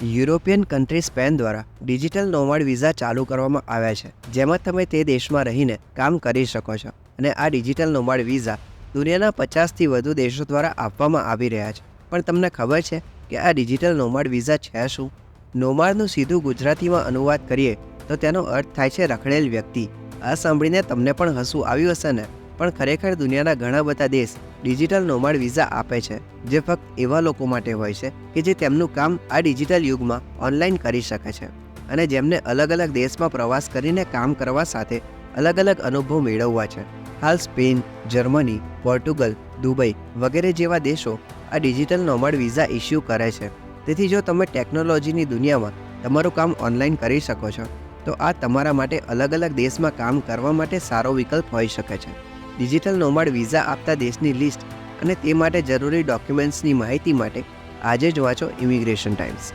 European country Spain દ્વારા digital nomad visa ચાલુ કરવામાં આવ્યા છે, જેમાં તમે તે દેશમાં રહીને કામ કરી શકો છો અને આ ડિજિટલ નોમાડ વિઝા દુનિયાના પચાસથી વધુ દેશો દ્વારા આપવામાં આવી રહ્યા છે. પણ તમને ખબર છે કે આ ડિજિટલ નોમાડ વિઝા છે શું? નોમાડનું સીધું ગુજરાતીમાં અનુવાદ કરીએ તો તેનો અર્થ થાય છે રખડેલ વ્યક્તિ. આ સાંભળીને તમને પણ હસવું આવ્યું હશે ને? પણ ખરેખર દુનિયાના ઘણા બધા દેશ ડિજિટલ નોમાડ વિઝા આપે છે, જે ફક્ત એવા લોકો માટે હોય છે કે જે તેમનું કામ આ ડિજિટલ યુગમાં ઓનલાઈન કરી શકે છે. અને જેમને અલગ અલગ દેશમાં પ્રવાસ કરીને કામ કરવા સાથે અલગ અલગ અનુભવ મેળવવા છે. હાલ સ્પેન, જર્મની, પોર્ટુગલ, દુબઈ વગેરે જેવા દેશો આ ડિજિટલ નોમાડ વિઝા ઇસ્યુ કરે છે. તેથી જો તમે ટેકનોલોજીની દુનિયામાં તમારું કામ ઓનલાઈન કરી શકો છો, તો આ તમારા માટે અલગ અલગ દેશમાં કામ કરવા માટે સારો વિકલ્પ હોઈ શકે છે. ડિજિટલ નોમાડ વિઝા આપતા દેશની લિસ્ટ અને તે માટે જરૂરી ડોક્યુમેન્ટ્સની માહિતી માટે આજે જ વાંચો ઇમિગ્રેશન ટાઈમ્સ